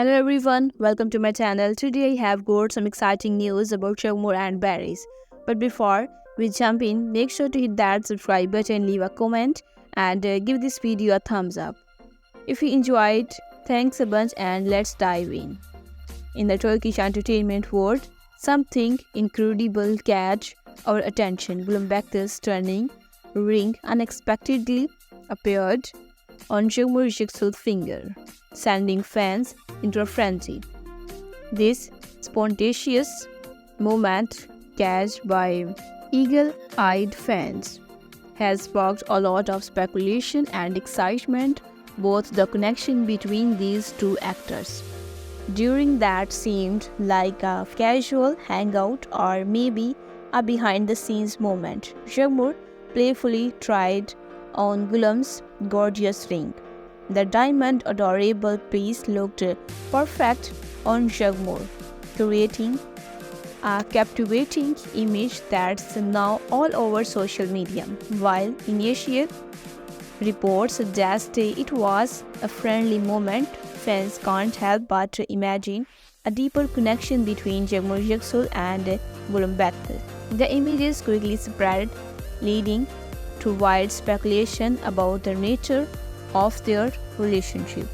Hello everyone, welcome to my channel. Today I have got some exciting news about Jagmoor and Barry's. But before we jump in, make sure to hit that subscribe button, leave a comment and uh, give this video a thumbs up. If you enjoyed, thanks a bunch and let's dive in. In the Turkish entertainment world, something incredible catch our attention. Gulambek's turning ring unexpectedly appeared on Jagmoor Yükseksul's finger, sending fans into a frenzy. This spontaneous moment, catched by eagle-eyed fans, has sparked a lot of speculation and excitement both the connection between these two actors. During that seemed like a casual hangout or maybe a behind the scenes moment. Jagmoor playfully tried on Gulam's gorgeous ring. The diamond adorable piece looked perfect on Jagmoor, creating a captivating image that's now all over social media. While initial reports suggest it was a friendly moment, fans can't help but imagine a deeper connection between Jagmoor Yüksekul and Gulambekti. The images quickly spread, leading to wide speculation about the nature of their relationship.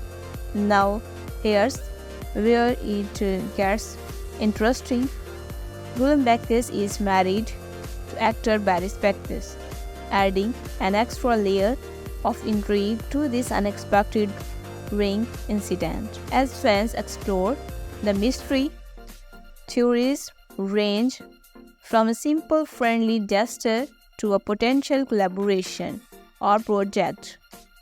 Now, here's where it gets interesting. Gulambektis is married to actor Barry Spectis, adding an extra layer of intrigue to this unexpected ring incident. As fans explore the mystery, theories range from a simple friendly gesture to a potential collaboration or project,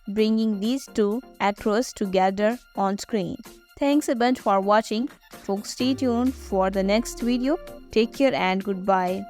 bringing these two actors together on screen. Thanks a bunch for watching. Folks, stay tuned for the next video. Take care and goodbye.